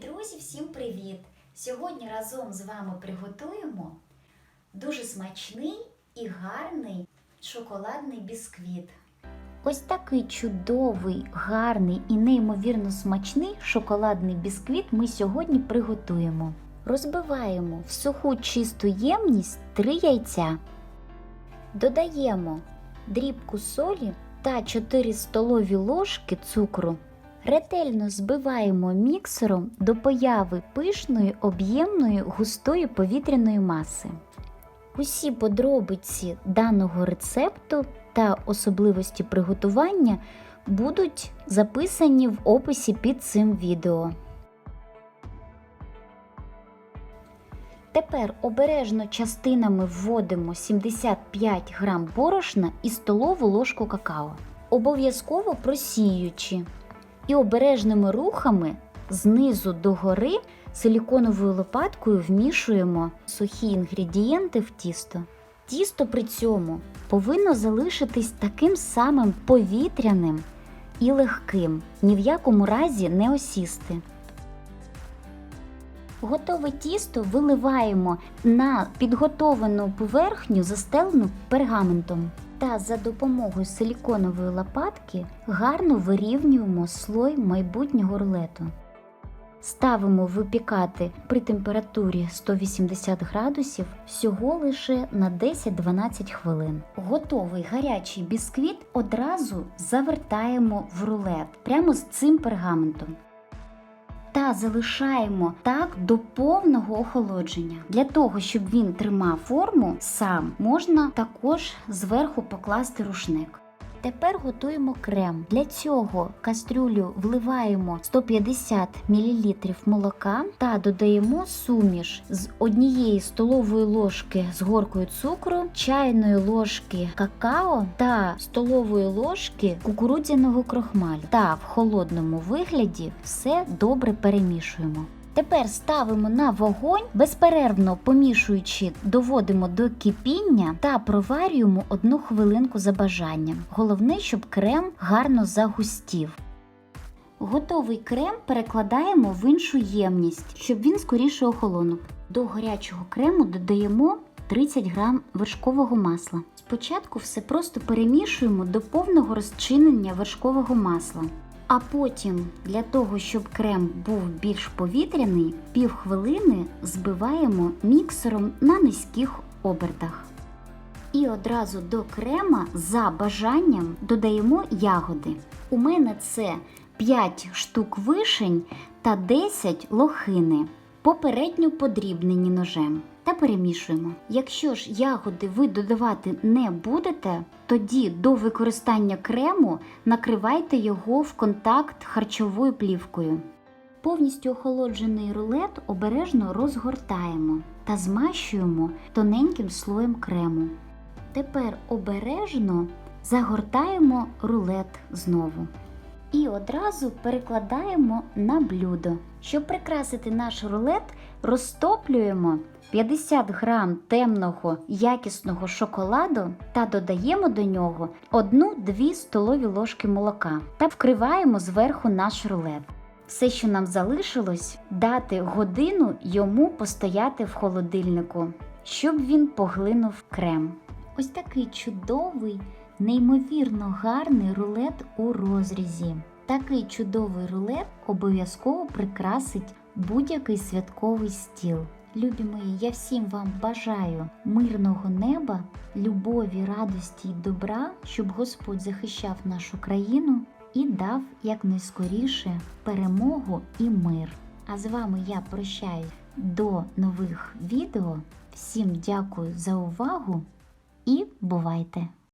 друзі, всім привіт! Сьогодні разом з вами приготуємо дуже смачний і гарний шоколадний бісквіт. Ось такий чудовий, гарний і неймовірно смачний шоколадний бісквіт ми сьогодні приготуємо. Розбиваємо в суху чисту ємність 3 яйця. Додаємо дрібку солі та 4 столові ложки цукру. Ретельно збиваємо міксером до появи пишної, об'ємної, густої повітряної маси. Усі подробиці даного рецепту та особливості приготування будуть записані в описі під цим відео. Тепер обережно частинами вводимо 75 грам борошна і столову ложку какао, обов'язково просіюючи і обережними рухами знизу до гори силіконовою лопаткою вмішуємо сухі інгредієнти в тісто. Тісто при цьому повинно залишитись таким самим повітряним і легким, ні в якому разі не осісти. Готове тісто виливаємо на підготовану поверхню, застелену пергаментом. Та за допомогою силіконової лопатки гарно вирівнюємо слой майбутнього рулету. Ставимо випікати при температурі 180 градусів всього лише на 10-12 хвилин. Готовий гарячий бісквіт одразу завертаємо в рулет прямо з цим пергаментом та залишаємо так до повного охолодження. Для того, щоб він тримав форму сам, можна також зверху покласти рушник. Тепер готуємо крем. Для цього в кастрюлю вливаємо 150 мл молока та додаємо суміш з однієї столової ложки з горкою цукру, чайної ложки какао та столової ложки кукурудзяного крохмалю. Та в холодному вигляді все добре перемішуємо. Тепер ставимо на вогонь, безперервно помішуючи, доводимо до кипіння та проварюємо одну хвилинку за бажанням. Головне, щоб крем гарно загустів. Готовий крем перекладаємо в іншу ємність, щоб він скоріше охолонув. До гарячого крему додаємо 30 г вершкового масла. Спочатку все просто перемішуємо до повного розчинення вершкового масла. А потім, для того, щоб крем був більш повітряний, півхвилини збиваємо міксером на низьких обертах. І одразу до крема за бажанням додаємо ягоди. У мене це 5 штук вишень та 10 лохини, попередньо подрібнені ножем. Та перемішуємо. Якщо ж ягоди ви додавати не будете, тоді до використання крему накривайте його в контакт харчовою плівкою. Повністю охолоджений рулет обережно розгортаємо та змащуємо тоненьким слоєм крему. Тепер обережно загортаємо рулет знову. І одразу перекладаємо на блюдо. Щоб прикрасити наш рулет, розтоплюємо 50 грам темного якісного шоколаду та додаємо до нього 1-2 столові ложки молока та вкриваємо зверху наш рулет. Все, що нам залишилось, дати годину йому постояти в холодильнику, щоб він поглинув крем. Ось такий чудовий, неймовірно гарний рулет у розрізі. Такий чудовий рулет обов'язково прикрасить будь-який святковий стіл. Любі мої, я всім вам бажаю мирного неба, любові, радості й добра, щоб Господь захищав нашу країну і дав якнайскоріше перемогу і мир. А з вами я прощаюсь до нових відео. Всім дякую за увагу і бувайте!